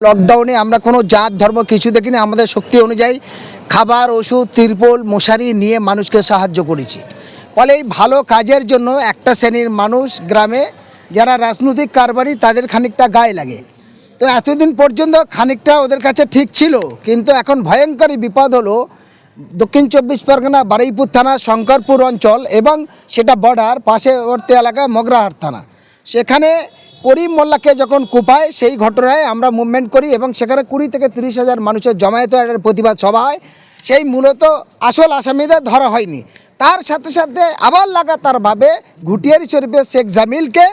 লকডাউনে আমরা কোনো জাত, ধর্ম কিছু দেখিনি, আমাদের শক্তি অনুযায়ী খাবার, ওষুধ, তিরপল, মশারি নিয়ে মানুষকে সাহায্য করেছি। ফলে এই ভালো কাজের জন্য একটা শ্রেণির মানুষ গ্রামে যারা রাজনৈতিক কারবারি, তাদের খানিকটা গায়ে লাগে। তো এতদিন পর্যন্ত খানিকটা ওদের কাছে ঠিক ছিল, কিন্তু এখন ভয়ঙ্করী বিপদ হলো দক্ষিণ চব্বিশ পরগনা, বারুইপুর থানা, শঙ্করপুর অঞ্চল এবং সেটা বর্ডার পাশেবর্তী এলাকা মগরাহাট থানা। সেখানে করিম মোল্লাকে যখন কোপায়, সেই ঘটনায় আমরা মুভমেন্ট করি এবং সেখানে কুড়ি থেকে তিরিশ হাজার মানুষের জমায়েত একটা প্রতিবাদ সভা হয়। সেই মূলত আসল আসামিদের ধরা হয়নি। তার সাথে সাথে আবার লাগাতারভাবে ঘুটিয়ারি শরীফের শেখ জামিলকে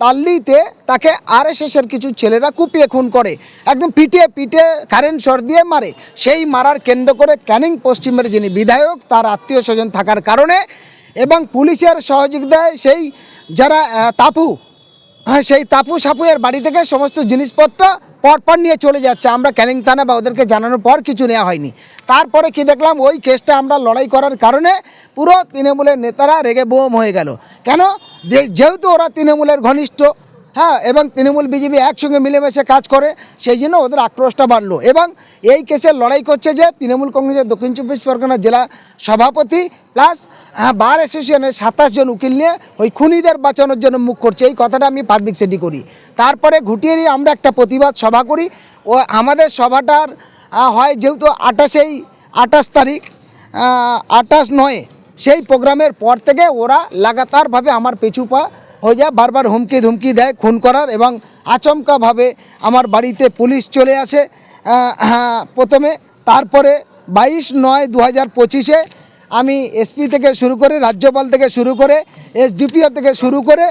তাল্লিতে তাকে আর আরএসএসের কিছু ছেলেরা কুপিয়ে খুন করে। একদম পিটিয়ে পিটিয়ে কারেন্ট শর দিয়ে মারে। সেই মারার কেন্দ্র করে ক্যানিং পশ্চিমের যিনি বিধায়ক, তার আত্মীয় স্বজন থাকার কারণে এবং পুলিশের সহযোগিতায় সেই যারা তাপু হ্যাঁ সেই তাপু সাপু এর বাড়ি থেকে সমস্ত জিনিসপত্র পরপর নিয়ে চলে যাচ্ছে। আমরা ক্যানিং থানা বা ওদেরকে জানানোর পর কিছু নেওয়া হয়নি। তারপরে কি দেখলাম? ওই কেসটা আমরা লড়াই করার কারণে পুরো তৃণমূলের নেতারা রেগে বোম হয়ে গেল। কেন? যেহেতু ওরা তৃণমূলের ঘনিষ্ঠ হ্যাঁ এবং তৃণমূল বিজেপি একসঙ্গে মিলেমিশে কাজ করে, সেই জন্য ওদের আক্রোশটা বাড়লো। এবং এই কেসে লড়াই করছে যে তৃণমূল কংগ্রেসের দক্ষিণ চব্বিশ পরগনা জেলা সভাপতি, প্লাস বার অ্যাসোসিয়েশনের সাতাশ জন উকিল নিয়ে ওই খুনিদের বাঁচানোর জন্য মুখ করছে। এই কথাটা আমি পাবলিক সেটি করি। তারপরে ঘুটিয়ে নিয়ে আমরা একটা প্রতিবাদ সভা করি। ও, আমাদের সভাটার হয় যেহেতু আঠাশেই, আঠাশ তারিখ আঠাশ নয়, সেই প্রোগ্রামের পর থেকে ওরা লাগাতারভাবে আমার পিছু পা হয়ে যায় বারবার হুমকি ধুমকি দেয় খুন করার এবং আচমকাভাবে আমার বাড়িতে পুলিশ চলে আসে। হ্যাঁ, প্রথমে তারপরে বাইশ নয় দু হাজার পঁচিশে আমি এসপি থেকে শুরু করে রাজ্যপাল থেকে শুরু করে এসডিপিও থেকে শুরু করে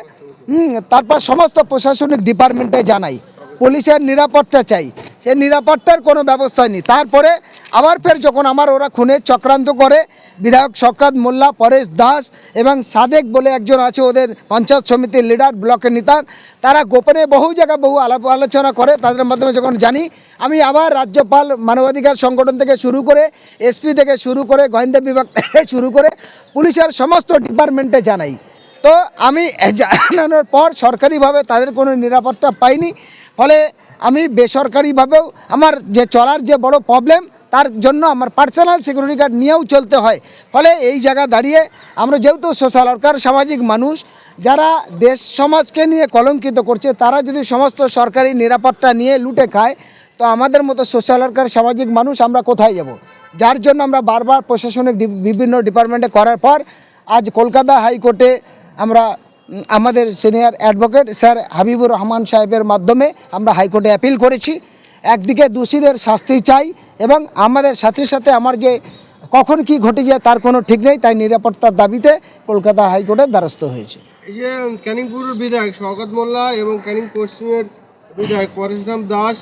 তারপর সমস্ত প্রশাসনিক ডিপার্টমেন্টে জানাই। পুলিশের নিরাপত্তা চাই। সে নিরাপত্তার কোনো ব্যবস্থা নেই। তারপরে আবার ফের যখন আমার ওরা খুনে চক্রান্ত করে, বিধায়ক শকাত মোল্লা, পরেশ দাস এবং সাদেক বলে একজন আছে ওদের পঞ্চায়েত সমিতির লিডার ব্লকের নেতা তারা গোপনে বহু জায়গায় বহু আলাপ আলোচনা করে, তাদের মাধ্যমে যখন জানি, আমি আবার রাজ্যপাল মানবাধিকার সংগঠন থেকে শুরু করে, এসপি থেকে শুরু করে, গোয়েন্দা বিভাগ থেকে শুরু করে, পুলিশের সমস্ত ডিপার্টমেন্টে জানাই। তো আমি জানানোর পর সরকারিভাবে তাদের কোনো নিরাপত্তা পাইনি। ফলে আমি বেসরকারিভাবেও আমার যে চলার যে বড় প্রবলেম তার জন্য আমার পার্সোনাল সিকিউরিটি গার্ড নিয়েও চলতে হয়। ফলে এই জায়গা দাঁড়িয়ে আমরা যেহেতু সোশ্যাল ওয়ার্কার সামাজিক মানুষ, যারা দেশ সমাজকে নিয়ে কলঙ্কিত করছে, তারা যদি সমস্ত সরকারি নিরাপত্তা নিয়ে লুটে খায়, তো আমাদের মতো সোশ্যাল ওয়ার্কার সামাজিক মানুষ আমরা কোথায় যাব? যার জন্য আমরা বারবার প্রশাসনিক বিভিন্ন ডিপার্টমেন্টে করার পর, আজ কলকাতা হাইকোর্টে আমরা আমাদের senior advocate sir Habibur Rahman সাহেবের মাধ্যমে আমরা হাইকোর্টে অ্যাপিল করেছি। একদিকে দোষীদের শাস্তি চাই এবং আমাদের সাথে সাথে আমার যে কখন কি ঘটে যায় তার কোনো ঠিক নেই, তাই নিরাপত্তার দাবিতে কলকাতা হাইকোর্টের দ্বারস্থ হয়েছে। এই যে ক্যানিংপুরের বিধায়ক শওকত মোল্লা এবং ক্যানিং পশ্চিমের বিধায়ক পরেশরাম দাস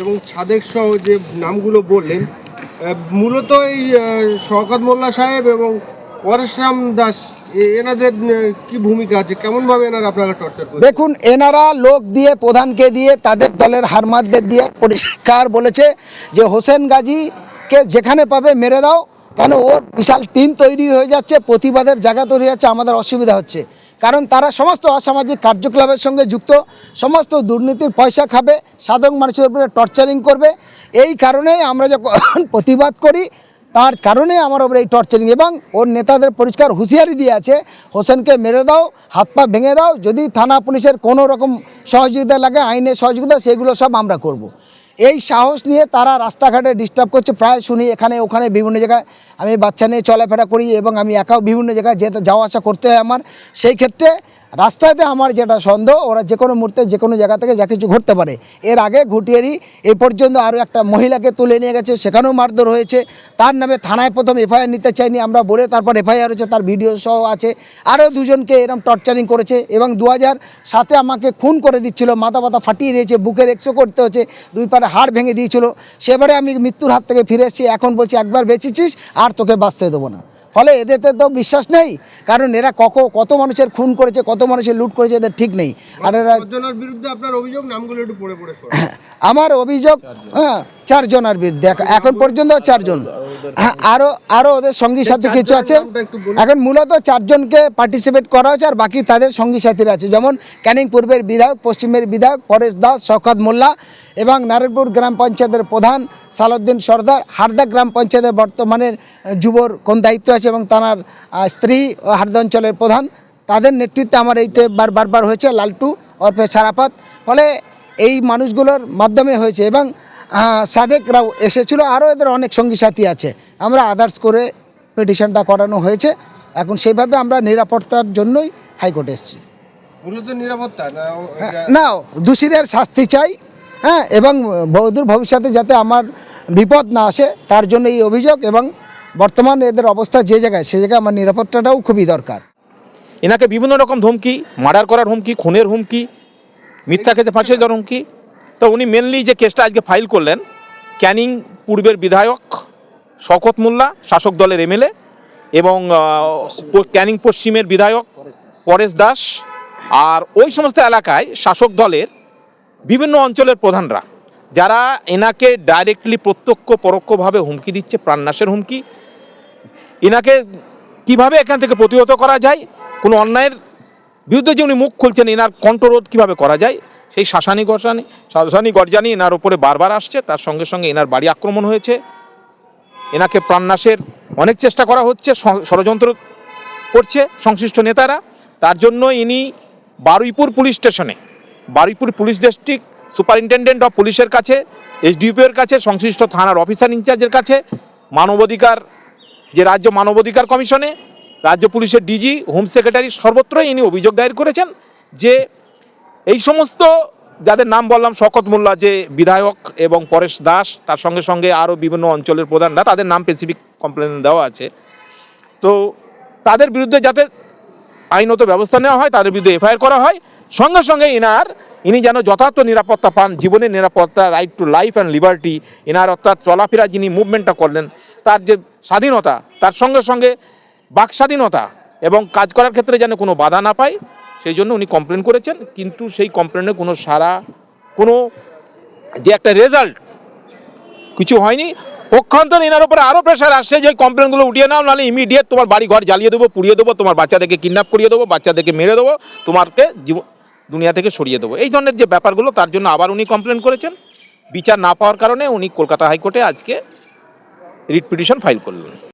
এবং সাদেক সহ যে নামগুলো বললেন মূলত এই শওকত মোল্লা সাহেব এবং পরেশরাম দাস এনাদের কি ভূমিকা আছে? কেমনভাবে এনারা আপনারা টর্চার করেন দেখুন, এনারা লোক দিয়ে, প্রধানকে দিয়ে, তাদের দলের হারমাদদের দিয়ে পরিষ্কার বলেছে যে হোসেন গাজীকে যেখানে পাবে মেরে দাও, কেন ওর বিশাল টিম তৈরি হয়ে যাচ্ছে, প্রতিবাদের জায়গা তৈরি হচ্ছে আমাদের অসুবিধা হচ্ছে। কারণ তারা সমস্ত অসামাজিক কার্যকলাপের সঙ্গে যুক্ত, সমস্ত দুর্নীতির পয়সা খাবে, সাধারণ মানুষের উপরে টর্চারিং করবে। এই কারণেই আমরা যখন প্রতিবাদ করি তার কারণে আমার ওপরে এই টর্চারিং এবং ওর নেতাদের পরিষ্কার হুঁশিয়ারি দিয়ে আছে, হোসেনকে মেরে দাও, হাত পা ভেঙে দাও, যদি থানা পুলিশের কোনো রকম সহযোগিতা লাগে, আইনের সহযোগিতা, সেগুলো সব আমরা করব। এই সাহস নিয়ে তারা রাস্তাঘাটে ডিস্টার্ব করছে, প্রায় শুনি এখানে, ওখানে বিভিন্ন জায়গায় আমি বাচ্চা নিয়ে চলাফেরা করি এবং আমি একাও বিভিন্ন জায়গায় যেতে যাওয়া আসা করতে হয় আমার সেই ক্ষেত্রে রাস্তাতে আমার যেটা সন্দেহ, ওরা যে কোনো মুহূর্তে যে কোনো জায়গা থেকে যা কিছু ঘটতে পারে। এর আগে ঘুটিয়ারি, এই পর্যন্ত আরও একটা মহিলাকে তুলে নিয়ে গেছে, সেখানেও মারধর হয়েছে। তার নামে থানায় প্রথম এফআইআর নিতে চাইনি, আমরা বলে তারপর এফআইআর হয়েছে, তার ভিডিও সহ আছে। আরও দুজনকে এরম টর্চারিং করেছে এবং দু সাতে আমাকে খুন করে দিচ্ছিল, মাথা পাতা ফাটিয়ে দিয়েছে, বুকের এক্সো করতে হচ্ছে, দুই পারে হাড় ভেঙে দিয়েছিল। সেবারে আমি মৃত্যুর হাত থেকে ফিরে এসেছি, এখন বলছি একবার বেঁচেছিস, আর তোকে বাঁচতে দেবো না। ফলে এদের তো বিশ্বাস নেই। কারণ এরা কত কত মানুষের খুন করেছে কত মানুষের লুট করেছে এদের ঠিক নেই। আর এরা বিরুদ্ধে আপনার অভিযোগ নামগুলো একটু পড়ে পড়ে আমার অভিযোগ হ্যাঁ চারজনের বিরুদ্ধে এখন- পর্যন্ত চারজন। হ্যাঁ আরও আরও ওদের সঙ্গী সাথী কিছু আছে। এখন মূলত চারজনকে পার্টিসিপেট করা হয়েছে আর বাকি তাদের সঙ্গী সাথীরা আছে। যেমন ক্যানিং পূর্বের বিধায়ক পশ্চিমের বিধায়ক পরেশ দাস শওকত মোল্লা এবং নারায়ণপুর গ্রাম পঞ্চায়েতের প্রধান সালাউদ্দিন সর্দার। হারদা গ্রাম পঞ্চায়েতের বর্তমানে যুবর কোন দায়িত্ব আছে এবং তার স্ত্রী ও হারদা অঞ্চলের প্রধান। তাদের নেতৃত্বে আমার এইতে বার বারবার হয়েছে লালটু অর্পে সারাপাত। ফলে এই মানুষগুলোর মাধ্যমে হয়েছে এবং সাদেকরাও এসেছিল আরও এদের অনেক সঙ্গী সাথী আছে। আমরা আদার্স করে পিটিশনটা করানো হয়েছে। এখন সেইভাবে আমরা নিরাপত্তার জন্যই হাইকোর্টে এসেছি। নিরাপত্তা হ্যাঁ, না দোষীদের শাস্তি চাই হ্যাঁ এবং বহুদূর ভবিষ্যতে যাতে আমার বিপদ না আসে তার জন্য এই অভিযোগ এবং বর্তমান এদের অবস্থা যে জায়গায় সে জায়গায় আমার নিরাপত্তাটাও খুবই দরকার। এনাকে বিভিন্ন রকম ধমকি মার্ডার করার হুমকি খুনের হুমকি মিথ্যা খেতে ফাঁসিয়ে দেওয়ার হুমকি তো উনি মেনলি যে কেসটা আজকে ফাইল করলেন ক্যানিং পূর্বের বিধায়ক শওকত মোল্লা, শাসক দলের এমএলএ এবং ক্যানিং পশ্চিমের বিধায়ক পরেশ দাস আর ওই সমস্ত এলাকায় শাসক দলের বিভিন্ন অঞ্চলের প্রধানরা, যারা এনাকে ডাইরেক্টলি প্রত্যক্ষ পরোক্ষভাবে হুমকি দিচ্ছে, প্রাণনাশের হুমকি। এনাকে কীভাবে এখান থেকে প্রতিহত করা যায়, কোনো অন্যায়ের বিরুদ্ধে যে উনি মুখ খুলছেন, এনার কণ্ঠরোধ কীভাবে করা যায় সেই শাসানি গরজানি শাসানি গরজানি এনার উপরে বারবার আসছে, তার সঙ্গে সঙ্গে এনার বাড়ি আক্রমণ হয়েছে। এনাকে প্রাণনাশের অনেক চেষ্টা করা হচ্ছে ষড়যন্ত্র করছে সংশ্লিষ্ট নেতারা। তার জন্য ইনি বারুইপুর পুলিশ স্টেশনে, Baruipur police district superintendent of পুলিশের কাছে এসডিপিওর কাছে, সংশ্লিষ্ট থানার অফিসার ইনচার্জের কাছে, মানবাধিকার, যে রাজ্য মানবাধিকার কমিশনে, রাজ্য পুলিশের ডিজি, হোম সেক্রেটারি সর্বত্রই ইনি অভিযোগ দায়ের করেছেন যে এই সমস্ত যাদের নাম বললাম, শকত মোল্লা যে বিধায়ক এবং পরেশ দাস, তার সঙ্গে সঙ্গে আরও বিভিন্ন অঞ্চলের প্রধানরা, তাদের নাম স্পেসিফিক কমপ্লেন দেওয়া আছে। তো তাদের বিরুদ্ধে যাতে আইনত ব্যবস্থা নেওয়া হয়, তাদের বিরুদ্ধে এফআইআর করা হয়। সঙ্গে সঙ্গে ইনার ইনি যেন যথার্থ নিরাপত্তা পান, জীবনের নিরাপত্তা right to life and liberty inner অর্থাৎ চলাফেরা যিনি মুভমেন্টটা করলেন, তার যে স্বাধীনতা, তার সঙ্গে সঙ্গে বাক স্বাধীনতা এবং কাজ করার ক্ষেত্রে যেন কোনো বাধা না পায়। সেই জন্য উনি কমপ্লেন করেছেন, কিন্তু সেই কমপ্লেনে কোনো সারা কোনো যে একটা রেজাল্ট কিছু হয়নি। পক্ষান্তর এনার উপরে আরও প্রেশার আসছে যে কমপ্লেনগুলো উঠিয়ে নাও, নাহলে ইমিডিয়েট তোমার বাড়ি ঘর জ্বালিয়ে দেবো, পুড়িয়ে দেবো, তোমার বাচ্চাদেরকে কিডন্যাপ করিয়ে দেবো, বাচ্চাদেরকে মেরে দেবো তোমাকে জীবন, দুনিয়া থেকে সরিয়ে দেবো। এই ধরনের যে ব্যাপারগুলো, তার জন্য আবার উনি কমপ্লেন করেছেন। বিচার না পাওয়ার কারণে উনি কলকাতা হাইকোর্টে আজকে রিট পিটিশন ফাইল করলেন।